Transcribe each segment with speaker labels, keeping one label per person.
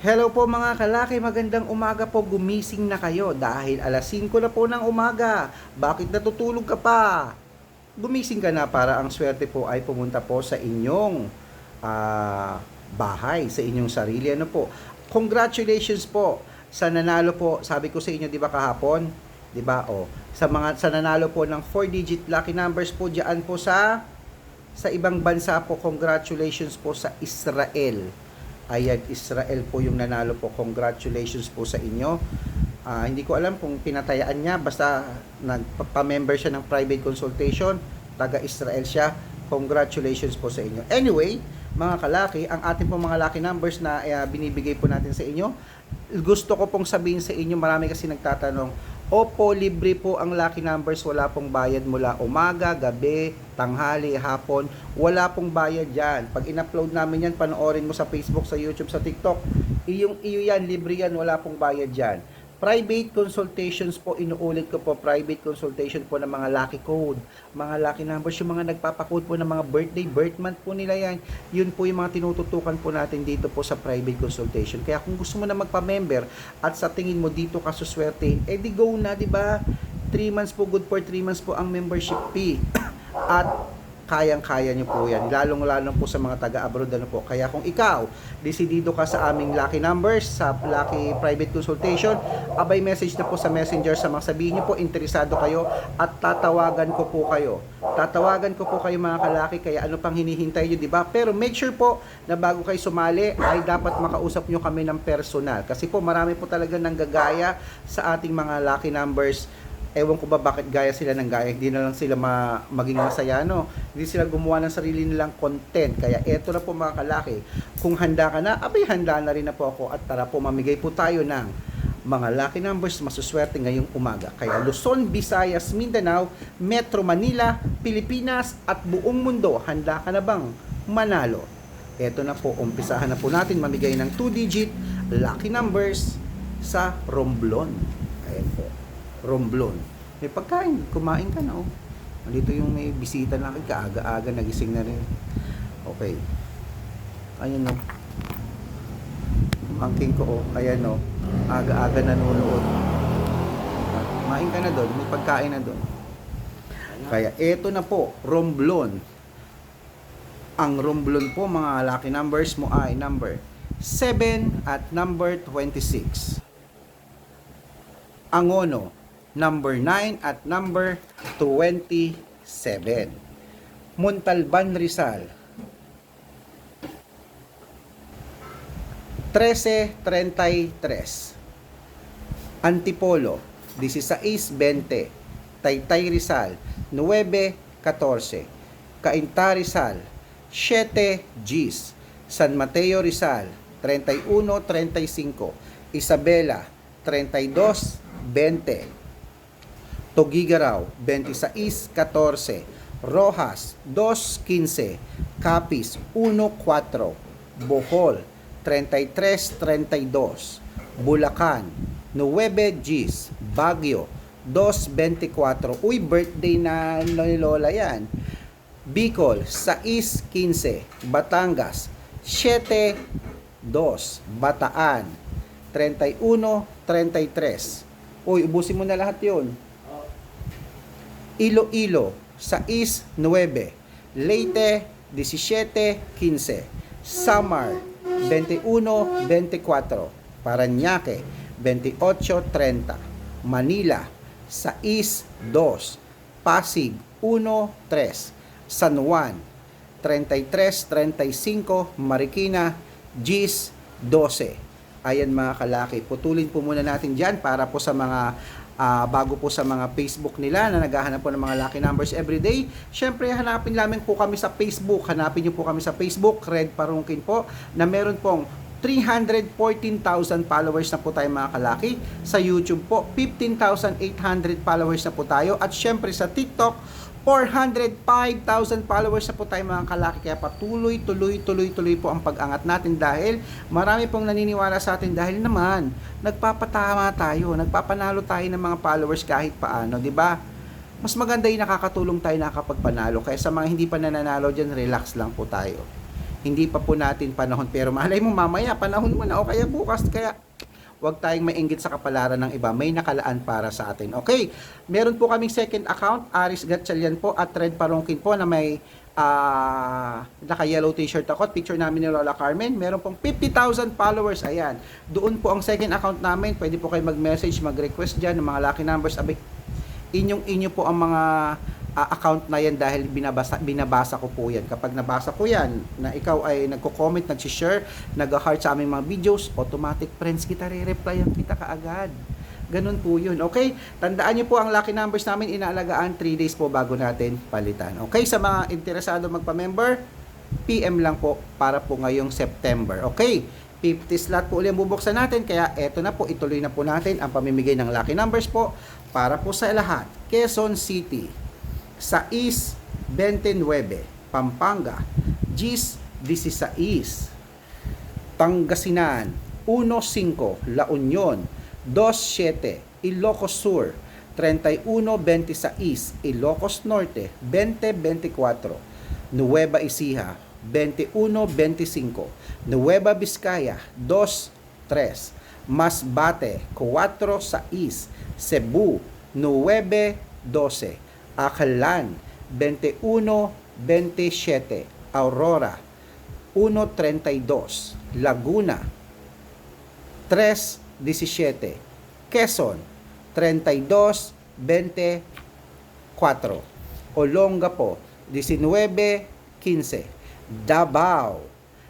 Speaker 1: Hello po mga kalaki, magandang umaga po, gumising na kayo dahil alas 5 na po ng umaga. Bakit natutulog ka pa? Gumising ka na para ang swerte po ay pumunta po sa inyong ah, bahay, sa inyong sarili. Ano po? Congratulations po sa nanalo po. Sabi ko sa inyo, di ba kahapon? Di ba? O, sa mga sa nanalo po ng 4-digit lucky numbers po diyan po sa sa ibang bansa po, congratulations po sa Israel. Ayan, Israel po yung nanalo po. Congratulations po sa inyo. Ah, hindi ko alam kung pinatayaan niya. Basta nagpa-member siya ng private consultation. Taga-Israel siya. Congratulations po sa inyo. Anyway, mga kalaki, ang ating po mga lucky numbers na eh, binibigay po natin sa inyo, gusto ko pong sabihin sa inyo, marami kasi nagtatanong, Opo, libre po ang lucky numbers, wala pong bayad mula umaga, gabi, tanghali, hapon, wala pong bayad yan. Pag in-upload namin yan, panoorin mo sa Facebook, sa YouTube, sa TikTok, iyong iyo yan, libre yan, wala pong bayad yan. Private consultations po, inuulit ko po, private consultation po ng mga lucky code, mga lucky numbers, yung mga nagpapakode po ng mga birthday, birth month po nila yan. Yun po yung mga tinututukan po natin dito po sa private consultation. Kaya kung gusto mo na magpa-member at sa tingin mo dito ka suswerte, eh di go na, di ba? 3 months po, good for 3 months po ang membership fee. At kayang-kaya nyo po yan. Lalong-lalong po sa mga taga-abroad ano po. Kaya kung ikaw, desidido ka sa aming lucky numbers, sa lucky private consultation, abay message na po sa messenger sa mga sabihin nyo po, interesado kayo at tatawagan ko po kayo. Tatawagan ko po kayo mga kalaki, kaya ano pang hinihintay nyo, di ba? Pero make sure po na bago kayo sumali, ay dapat makausap nyo kami ng personal. Kasi po marami po talaga nanggagaya sa ating mga lucky numbers ewan ko ba bakit gaya sila ng gaya, hindi na lang sila ma, maging masaya, no? Hindi sila gumawa ng sarili nilang content. Kaya eto na po mga kalaki, kung handa ka na, abay handa na rin na po ako at tara po mamigay po tayo ng mga lucky numbers masuswerte ngayong umaga. Kaya Luzon, Visayas, Mindanao, Metro Manila, Pilipinas at buong mundo, handa ka na bang manalo? Eto na po, umpisahan na po natin mamigay ng 2-digit lucky numbers sa Romblon. Romblon. May pagkain, kumain ka na oh. Nandito yung may bisita na kaaga-aga nagising na rin. Okay. Ayan no. Angking ko oh, ayan no. Aga-aga nanonood. Kumain ka na doon, may pagkain na doon. Kaya eto na po, Romblon. Ang Romblon po mga lucky numbers mo ay number 7 at number 26. Angono, number 9 at number 27. Montalban Rizal. 1333 Antipolo 1620 Taytay Rizal 914 Cainta Rizal 7 Gs San Mateo Rizal 31-35 Isabela 32-20 Togigaraw 26-14 Rojas 2-15 Capiz 1-4 Bohol 33-32 Bulacan 9 Gs Baguio 2-24 Uy, birthday na ni Lola yan. Bicol 6-15 Batangas 7-2 Bataan 31-33 Uy, ubusin mo na lahat yon Iloilo 6-9 Leyte 17-15 Samar 21-24 Paranaque 28-30 Manila 6-2 Pasig 1-3 San Juan 33-35 Marikina Gis 12 Ayan mga kalaki, putulin po muna natin dyan para po sa mga ah, bago po sa mga Facebook nila na naghahanap po ng mga lucky numbers every day. Syempre, hanapin namin po kami sa Facebook. Hanapin niyo po kami sa Facebook, Red Parungkin po, na meron pong 314,000 followers na po tayo mga kalaki. Sa YouTube po, 15,800 followers na po tayo. At syempre sa TikTok, 405,000 followers na po tayo mga kalaki. Kaya patuloy, tuloy, tuloy, tuloy po ang pag-angat natin dahil marami pong naniniwala sa atin dahil naman nagpapatama tayo, nagpapanalo tayo ng mga followers kahit paano, di ba? Mas maganda yung nakakatulong tayo nakakapagpanalo. Kaya sa mga hindi pa nananalo dyan, relax lang po tayo. hindi pa po natin panahon. Pero malay mo mamaya, panahon mo na o kaya bukas. Kaya Huwag tayong mainggit sa kapalaran ng iba. May nakalaan para sa atin. Okay. Meron po kaming second account, Aris Gatchalian po at Red Parongkin po na may ah naka-yellow t-shirt ako at picture namin ni Lola Carmen. Meron pong 50,000 followers. Ayan. Doon po ang second account namin. Pwede po kayo mag-message, mag-request dyan ng mga lucky numbers. Abay, inyong inyo po ang mga ah, account na yan dahil binabasa, binabasa ko po yan. Kapag nabasa ko yan, na ikaw ay nagko-comment, nag-share, nag-heart sa aming mga videos, automatic friends kita, re-replyan kita kaagad. Ganun po yun. Okay? Tandaan nyo po ang lucky numbers namin, inaalagaan 3 days po bago natin palitan. Okay? Sa mga interesado magpa-member, PM lang po para po ngayong September. Okay? 50 slot po ulit ang bubuksan natin. Kaya eto na po, ituloy na po natin ang pamimigay ng lucky numbers po para po sa lahat. Quezon City, sa East 29, Pampanga, Gis 16, Pangasinan, 1-5, La Union, 2-7, Ilocos Sur, 31-26, Ilocos Norte, 20-24, Nueva Ecija, 21-25, Nueva Vizcaya, 2-3, Masbate, 4-6, Cebu, 9-12, Aklan, 21-27, Aurora, 1.32, Laguna, 3.17, Quezon, 32.24, Olongapo, 19.15, Davao,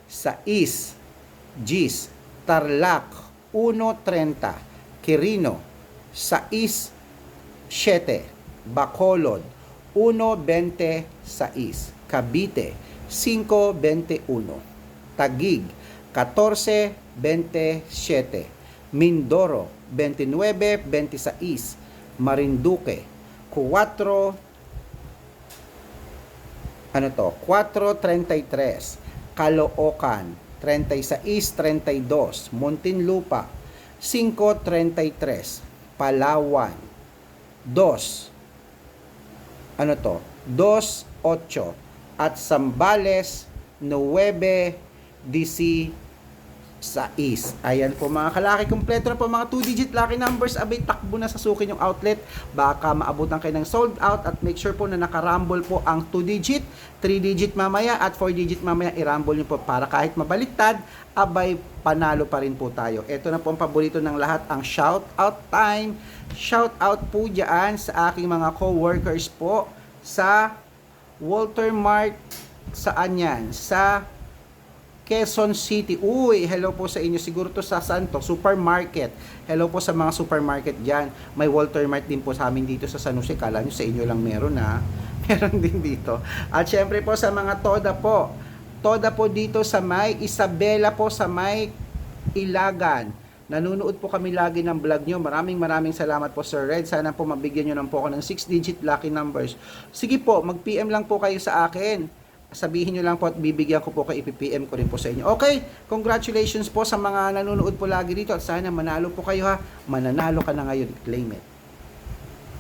Speaker 1: 6, Gis, Tarlac, 1.30, Quirino, 6, 7, Bacolod, 1.26, Cavite, 5.21, Tagig, 14.27, Mindoro, 29.26, Marinduque, 4, ano to, 4.33, Caloocan, 36.32, Muntinlupa, 5.33, Palawan, 2, ano to, 2.8, at Sambales, 9, DC, sa is. Ayan po mga kalaki, kompleto na po mga 2-digit lucky numbers. Abay, takbo na sa sukin yung outlet. Baka maabutan kayo ng sold out at make sure po na nakarumble po ang 2-digit, 3-digit mamaya at 4-digit mamaya. I-rumble nyo po para kahit mabaliktad, abay, panalo pa rin po tayo. Ito na po ang paborito ng lahat, ang shout out time. Shout out po dyan sa aking mga co-workers po sa Walter Mart saan yan? Sa Quezon City. Uy, hello po sa inyo. Siguro to sa Santo, supermarket. Hello po sa mga supermarket dyan. May Walter Mart din po sa amin dito sa San Jose. Kala nyo sa inyo lang meron ha. Meron din dito. At syempre po sa mga Toda po. Toda po dito sa may Isabela po sa may Ilagan. Nanunood po kami lagi ng vlog nyo. Maraming maraming salamat po Sir Red. Sana po mabigyan nyo ng po ako ng 6-digit lucky numbers. Sige po, mag-PM lang po kayo sa akin sabihin nyo lang po at bibigyan ko po kay ipipm ko rin po sa inyo. Okay, congratulations po sa mga nanonood po lagi dito at sana manalo po kayo ha. Mananalo ka na ngayon, claim it.